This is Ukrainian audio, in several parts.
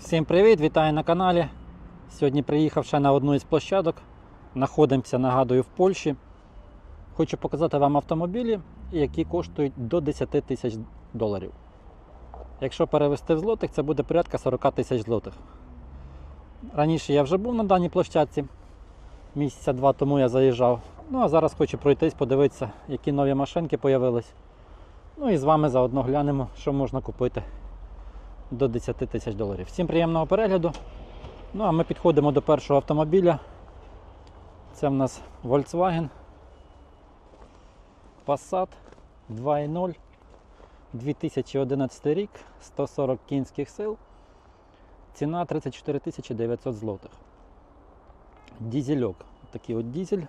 Всім привіт, вітаю на каналі. Сьогодні приїхав ще на одну із площадок. Знаходимося, нагадую, в Польщі. Хочу показати вам автомобілі, які коштують до 10 тисяч доларів. Якщо перевести в злотих, це буде порядка 40 тисяч злотих. Раніше я вже був на даній площадці. Місяця два тому я заїжджав. Ну а зараз хочу пройтись, подивитися, які нові машинки з'явились. Ну і з вами заодно глянемо, що можна купити до 10 тисяч доларів. Всім приємного перегляду. Ну а ми підходимо до першого автомобіля. Це в нас Volkswagen Passat 2.0 2011 рік, 140 кінських сил. Ціна 34 тисячі 900 злотих. Дізельок. Такий от дізель.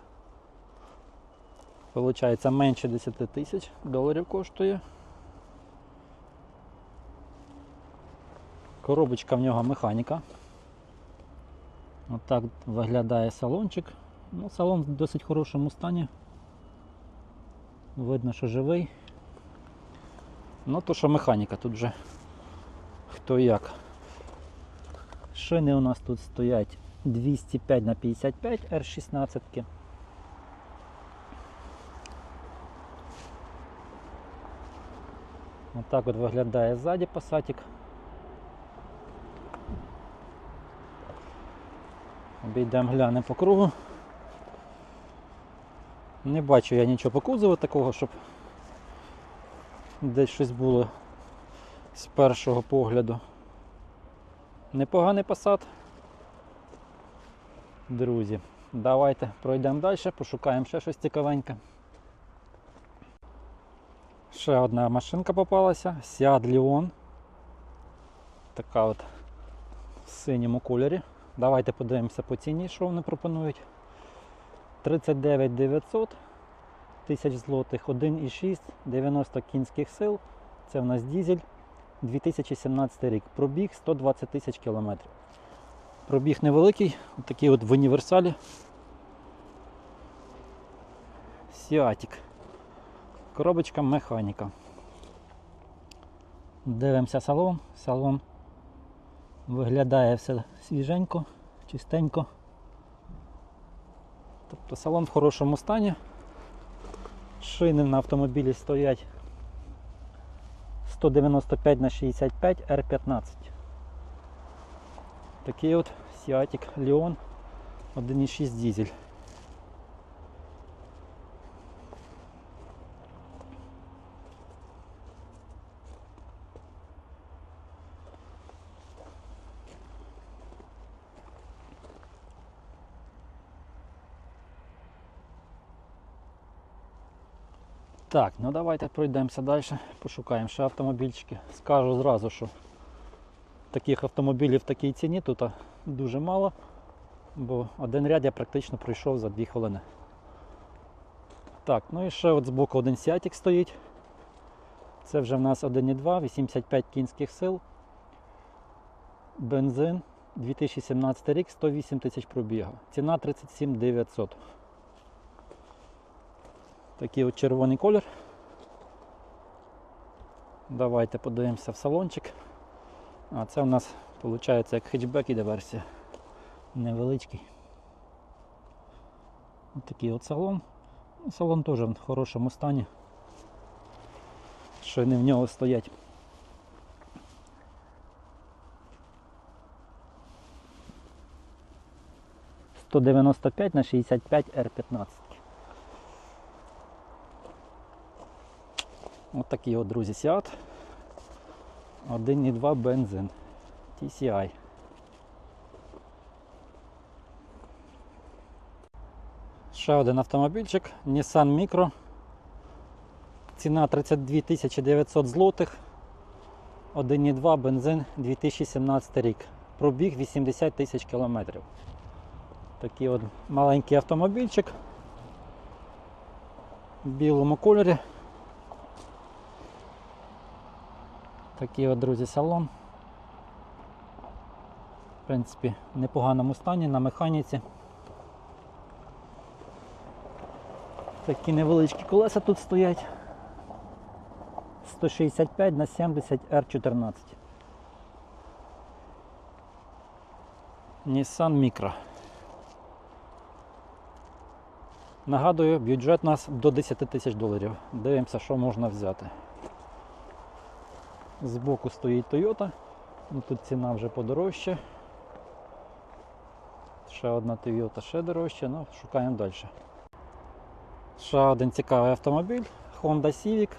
Получається менше 10 тисяч доларів коштує. Коробочка в нього механіка. Отак виглядає салончик. Ну, салон в досить хорошому стані. Видно, що живий. Ну, то що механіка, тут вже хто як. Шини у нас тут стоять 205 на 55 R16. -ки. Отак от виглядає ззаді пасатик. Обійдемо глянемо по кругу. Не бачу я нічого по кузову такого, щоб десь щось було з першого погляду. Непоганий посад. Друзі, давайте пройдемо далі, пошукаємо ще щось цікавеньке. Ще одна машинка попалася, Seat Leon. Така от в синьому кольорі. Давайте подивимося по ціні, що вони пропонують. 39 900 тисяч злотих, 1,6, 90 кінських сил. Це в нас дізель 2017 рік. Пробіг 120 тисяч кілометрів. Пробіг невеликий, такий от в універсалі. Сіатік. Коробочка механіка. Дивимося салон. Салон виглядає все свіженько, чистенько. Тобто салон в хорошому стані. Шини на автомобілі стоять 195 на 65 R15. Такий от Сіатік Leon 1.6 дізель. Так, ну давайте пройдемося далі, пошукаємо ще автомобільчики. Скажу зразу, що таких автомобілів в такій ціні тут дуже мало, бо один ряд я практично пройшов за 2 хвилини. Так, ну і ще от збоку один сіатік стоїть. Це вже в нас 1,2, 85 кінських сил. Бензин 2017 рік, 108 тисяч пробігу. Ціна 37 900. Такий от червоний колір. Давайте подивимося в салончик. А це у нас виходить як хетчбек іде версія. Невеличкий. Ось такий от салон. Ну, Салон теж в хорошому стані. Шини в нього стоять. Сто дев'яносто п'ять на шістдесят п'ять Р п'ятнадцять. Ось такий от, друзі, Seat. 1,2 бензин. TCI. Ще один автомобільчик Nissan Micro. Ціна 32 900 злотих. 1,2 бензин 2017 рік. Пробіг 80 тисяч кілометрів. Такий от маленький автомобільчик в білому кольорі. Такий от, друзі, салон. В принципі, в непоганому стані на механіці. Такі невеличкі колеса тут стоять. 165 на 70 R14. Nissan Micra. Нагадую, бюджет у нас до 10 тисяч доларів. Дивимося, що можна взяти. Збоку стоїть Toyota. Ну, тут ціна вже подорожча. Ще одна Toyota ще дорожча, ну шукаємо далі. Ще один цікавий автомобіль Honda Civic.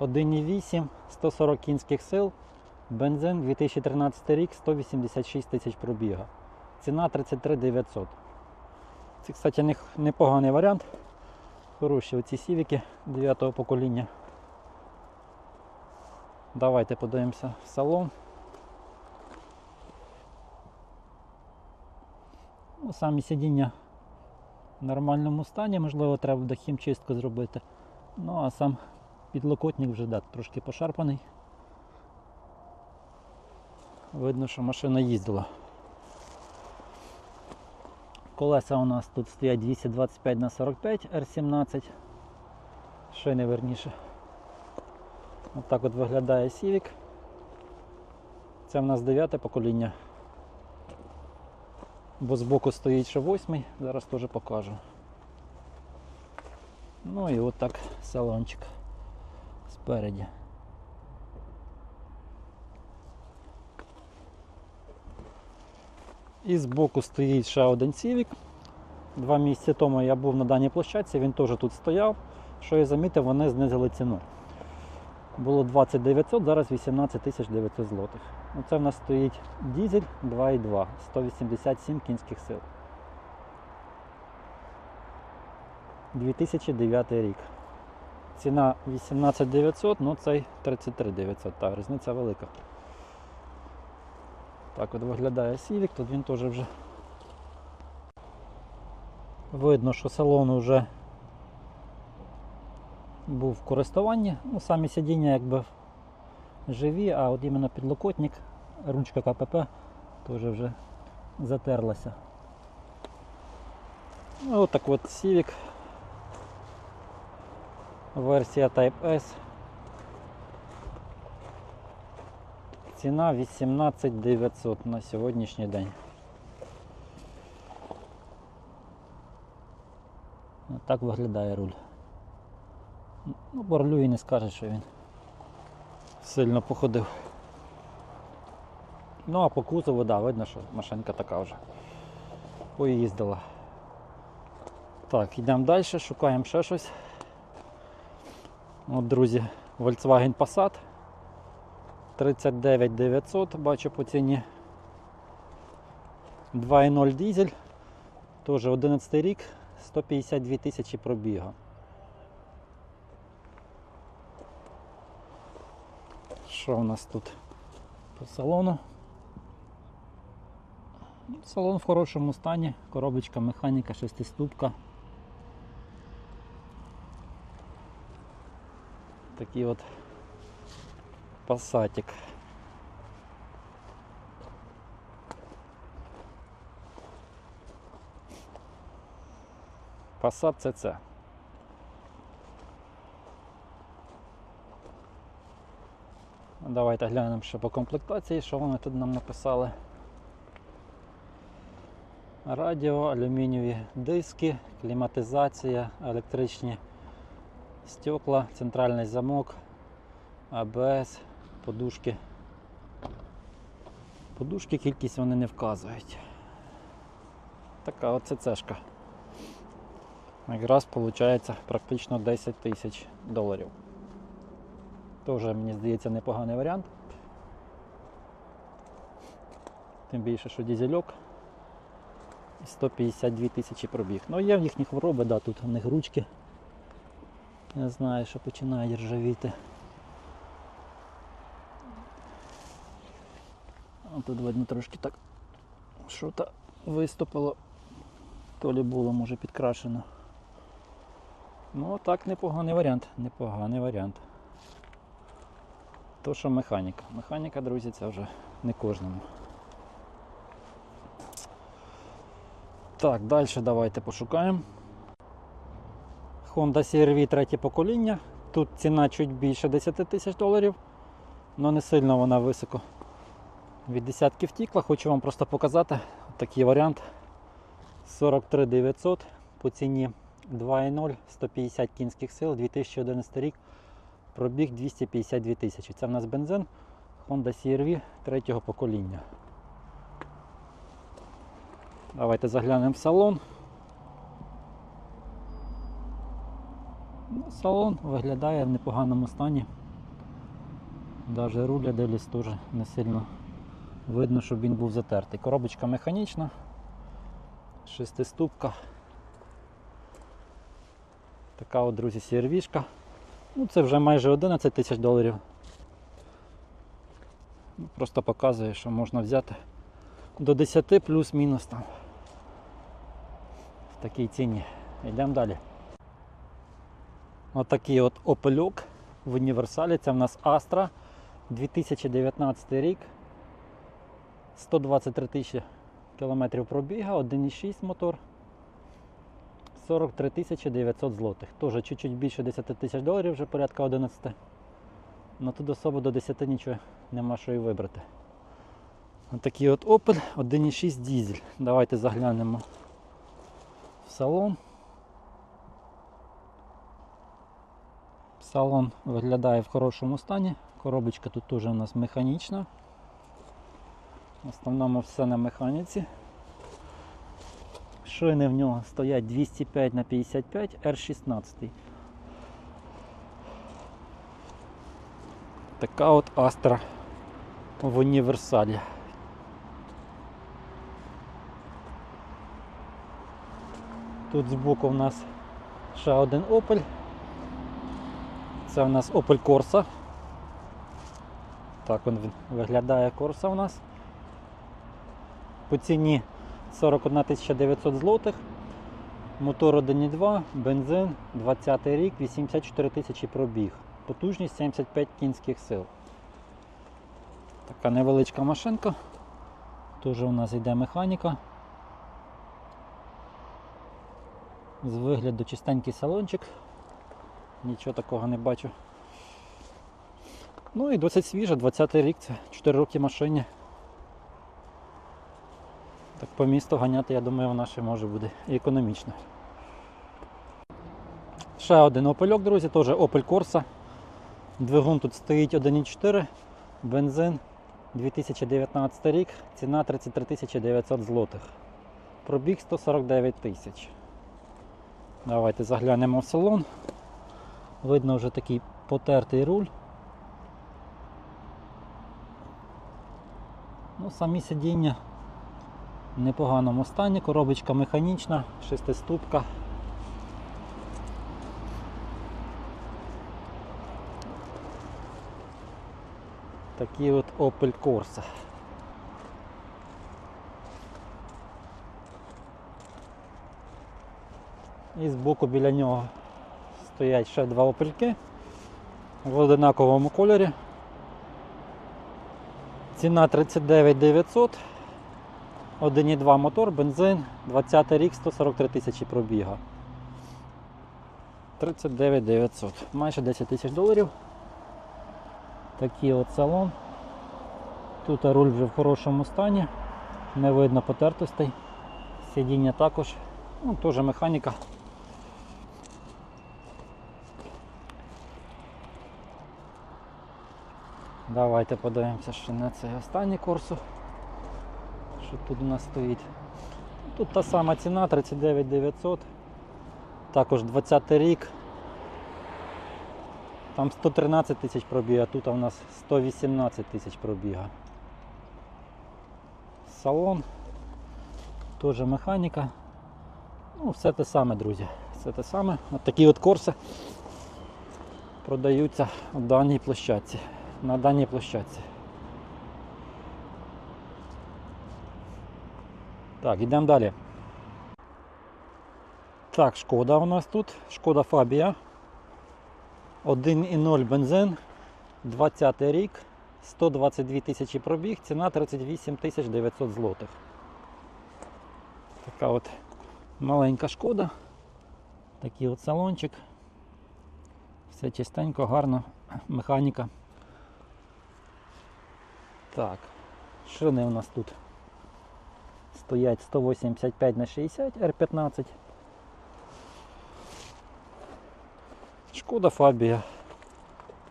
1,8, 140 кінських сил, бензин 2013 рік, 186 тисяч пробіга. Ціна 33 900. Це, кстати, непоганий варіант. Хороші оці сівіки 9 покоління. Давайте подивимося в салон. Ну, самі сидіння в нормальному стані, можливо, треба буде хімчистку зробити. Ну а сам підлокотник вже да, трошки пошарпаний. Видно, що машина їздила. Колеса у нас тут стоять 225 на 45 R17. Шини верніше. От так от виглядає Civic. Це в нас дев'яте покоління. Бо збоку стоїть ще восьмий, зараз теж покажу. Ну і от так салончик спереді. І збоку стоїть ще один Civic. Два місяці тому я був на даній площадці, він теж тут стояв. Що я замітив, вони знизили ціну. Було 20 900, зараз 18 900 злотих. Оце в нас стоїть дізель 2,2, 187 кінських сил. 2009 рік. Ціна 18 900, ну цей 33 900, та різниця велика. Так от виглядає Civic, тут він теж вже видно, що салон вже був в користуванні. Ну, самі сидіння якби живі, а от іменно підлокотник, ручка КПП теж вже затерлася. Ну, от так от Civic. Версія Type S. Ціна 18 900 на сьогоднішній день. Так виглядає руль. Ну, борлю і не скаже, що він сильно походив. Ну а по кузову, да, видно, що машинка така вже поїздила. Так, йдемо далі, шукаємо ще щось. От, друзі, Volkswagen Passat 39 900, бачу по ціні. 2.0 дизель, теж 11 рік, 152 тисячі пробіга. Що в нас тут по салону? Ну, Салон в хорошому стані, коробочка, механіка, шестиступка. Такий от пасатик. Passat CC. Давайте глянемо ще по комплектації, що вони тут нам написали. Радіо, алюмінієві диски, кліматизація, електричні стекла, центральний замок, АБС, подушки. Подушки кількість вони не вказують. Така от ЦЦшка. Якраз виходить практично 10 тисяч доларів. Теж, мені здається, непоганий варіант. Тим більше, що дізельок. 152 тисячі пробіг. Ну є в їхні хвороби, да, тут у них ручки. Я знаю, що починають ржавіти. Тут видно трошки так що то виступило. То лі було, може, підкрашено. Ну так непоганий варіант, непоганий варіант. То що механіка. Механіка, друзі, це вже не кожному. Так, далі давайте пошукаємо. Honda CR-V третє покоління. Тут ціна чуть більше 10 тисяч доларів, але не сильно вона високо Від десятки втікла, хочу вам просто показати такий варіант 43 900 по ціні 2.0, 150 кінських сил, 2011 рік, пробіг 252 тисячі. Це в нас бензин Honda CR-V третього покоління. Давайте заглянемо в салон. Ну, салон виглядає в непоганому стані. Даже руля дивлюсь теж не сильно видно, щоб він був затертий. Коробочка механічна, шестиступка. Така от, друзі, CRV-шка. Ну, це вже майже 11 тисяч доларів. Просто показує, що можна взяти до 10 плюс-мінус там. В такій ціні. Йдемо далі. Отакий от Opelюк в універсалі. Це в нас Astra 2019 рік. 123 тисячі кілометрів пробіга, 1,6 мотор. 43 тисячі 900 злотих. Теж чуть-чуть більше 10 тисяч доларів, вже порядка 11. Ну тут особо до 10 нічого нема що і вибрати. Отакий от Opel 1,6 дізель. Давайте заглянемо в салон. Салон виглядає в хорошому стані. Коробочка тут теж у нас механічна. В основному все на механіці. Шини в нього стоять 205 на 55 R16. Така от Astra в універсалі. Тут збоку в нас ще один Opel. Це у нас Opel Corsa. Так він виглядає Corsa у нас. По ціні 41 900 злотих. Мотор 1.2, бензин, 20 рік, 84 тисячі пробіг. Потужність 75 кінських сил. Така невеличка машинка. Теж у нас йде механіка. З вигляду чистенький салончик. Нічого такого не бачу. Ну і досить свіжа, 20 й рік, це 4 роки машині. Так по місту ганяти, я думаю, вона ще може буде і економічно. Ще один опельок, друзі, теж Opel Corsa. Двигун тут стоїть 1.4, бензин 2019 рік, ціна 33 900 злотих. Пробіг 149 тисяч. Давайте заглянемо в салон. Видно вже такий потертий руль. Ну, самі сидіння в непоганому стані, коробочка механічна, шестиступка. Такий от Opel Corsa. І збоку біля нього стоять ще два опельки в одинаковому кольорі. Ціна 39 900, 1,2 мотор, бензин, 20 рік, 143 тисячі пробіга. 39 900, майже 10 тисяч доларів. Такий от салон. Тут руль вже в хорошому стані, не видно потертостей. Сидіння також, ну, теж механіка. Давайте подивимося ще на цей останній корсу. Що тут у нас стоїть. Тут та сама ціна 39 900. Також 20 рік. Там 113 тисяч пробіга, а тут у нас 118 тисяч пробіга. Салон. Теж механіка. Ну, все те саме, друзі. Все те саме. От такі от корси продаються в даній площадці на даній площадці. Так, йдемо далі. Так, шкода у нас тут. Шкода Фабія. 1,0 бензин, 20 рік, 122 тисячі пробіг, ціна 38 тисяч 900 злотих. Така от маленька шкода. Такий от салончик. Все чистенько, гарно, механіка. Так. Шини у нас тут стоять 185 на 60 R15. Шкода Фабія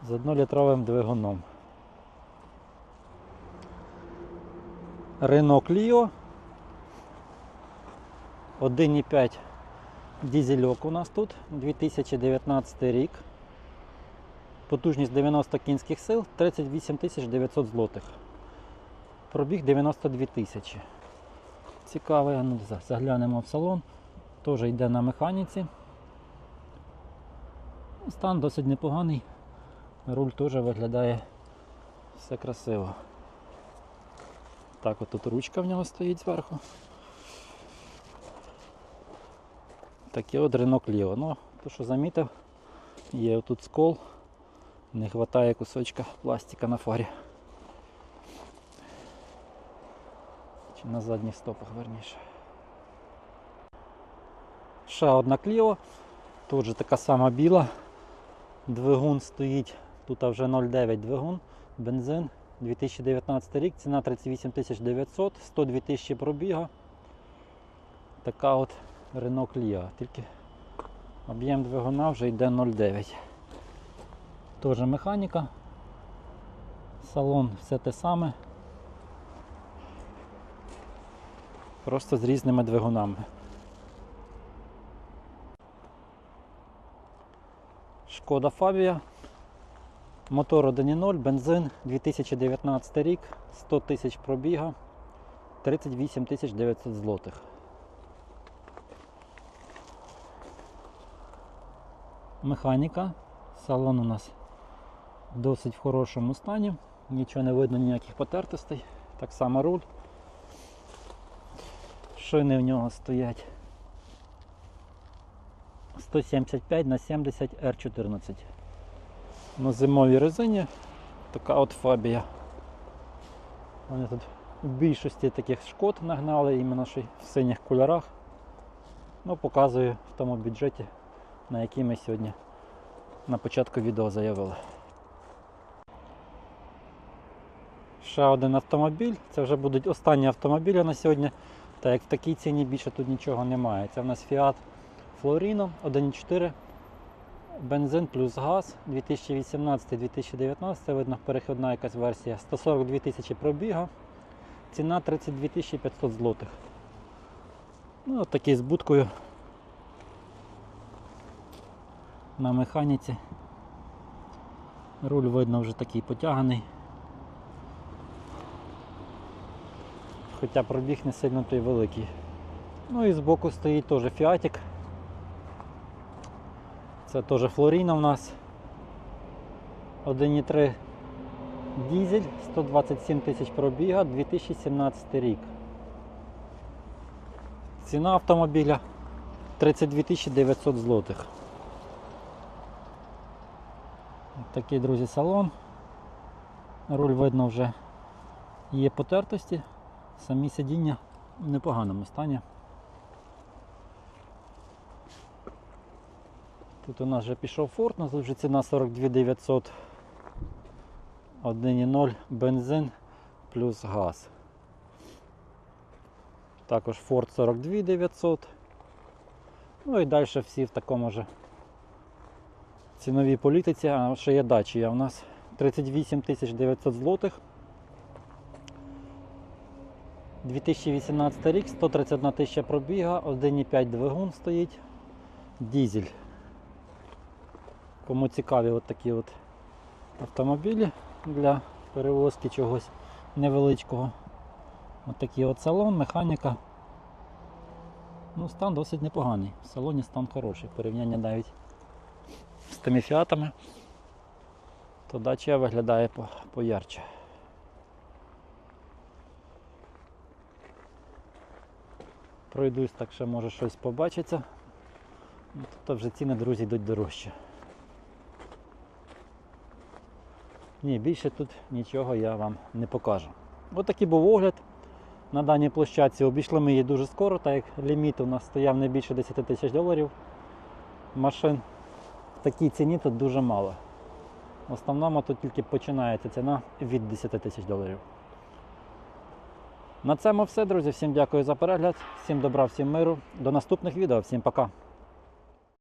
з 1-літровим двигуном. Renault Clio 1,5 дізельок у нас тут 2019 рік. Потужність 90 кінських сил 38 900 злотих. Пробіг 92 тисячі. Цікавий, ну заглянемо в салон. Теж йде на механіці. Стан досить непоганий. Руль теж виглядає все красиво. Так, от тут ручка в нього стоїть зверху. Таке от Renault Clio. Ну, то що замітив, є тут скол, не вистачає кусочка пластика на фарі. На задніх стопах верніше. Ще одна Clio, тут же така сама біла. Двигун стоїть, тут вже 0,9 двигун, бензин, 2019 рік, ціна 38 900, 102 тисячі пробіга. Така от Renault Clio, тільки об'єм двигуна вже йде 0,9. Теж механіка. Салон все те саме. Просто з різними двигунами. Шкода Фабія. Мотор 1.0, бензин 2019 рік, 100 тисяч пробіга, 38 тисяч 900 злотих. Механіка. Салон у нас досить в хорошому стані. Нічого не видно, ніяких потертостей. Так само руль. Шини в нього стоять 175 на 70 R14. На зимовій резині така от фабія. Вони тут в більшості таких шкод нагнали, іменно в синіх кольорах. Ну, показую в тому бюджеті, на який ми сьогодні на початку відео заявили. Ще один автомобіль. Це вже будуть останні автомобілі на сьогодні. Так як в такій ціні більше тут нічого немає. Це в нас Fiat Florino 1.4 бензин плюс газ 2018-2019, видно перехідна якась версія. 142 тисячі пробіга. Ціна 32 тисячі 500 злотих. Ну, от такий з будкою на механіці. Руль видно вже такий потяганий. Хоча пробіг не сильно той великий. Ну і збоку стоїть теж фіатик. Це теж Флоріна у нас. 1,3 дізель, 127 тисяч пробіга, 2017 рік. Ціна автомобіля 32 900 злотих. Такий, друзі, салон. Руль видно вже є потертості, самі сидіння в непоганому стані. Тут у нас вже пішов Форд, у нас вже ціна 42 900 1,0 бензин плюс газ. Також Ford 42 900. Ну і далі всі в такому ж ціновій політиці, а ще є дачі. У нас 38 900 злотих. 2018 рік, 131 тисяча пробіга, 1,5 двигун стоїть, дізель. Кому цікаві от такі от автомобілі для перевозки чогось невеличкого. От такий от салон, механіка. Ну, стан досить непоганий. В салоні стан хороший. Порівняння навіть з тими фіатами, то дача виглядає по- поярче. Пройдусь так, ще може щось побачиться. Ну, Тут вже ціни, друзі, йдуть дорожче. Ні, більше тут нічого я вам не покажу. Ось такий був огляд на даній площадці. Обійшли ми її дуже скоро, так як ліміт у нас стояв не більше 10 тисяч доларів. Машин в такій ціні тут дуже мало. В основному тут тільки починається ціна від 10 тисяч доларів. На цьому все, друзі. Всім дякую за перегляд, всім добра, всім миру. До наступних відео, всім пока.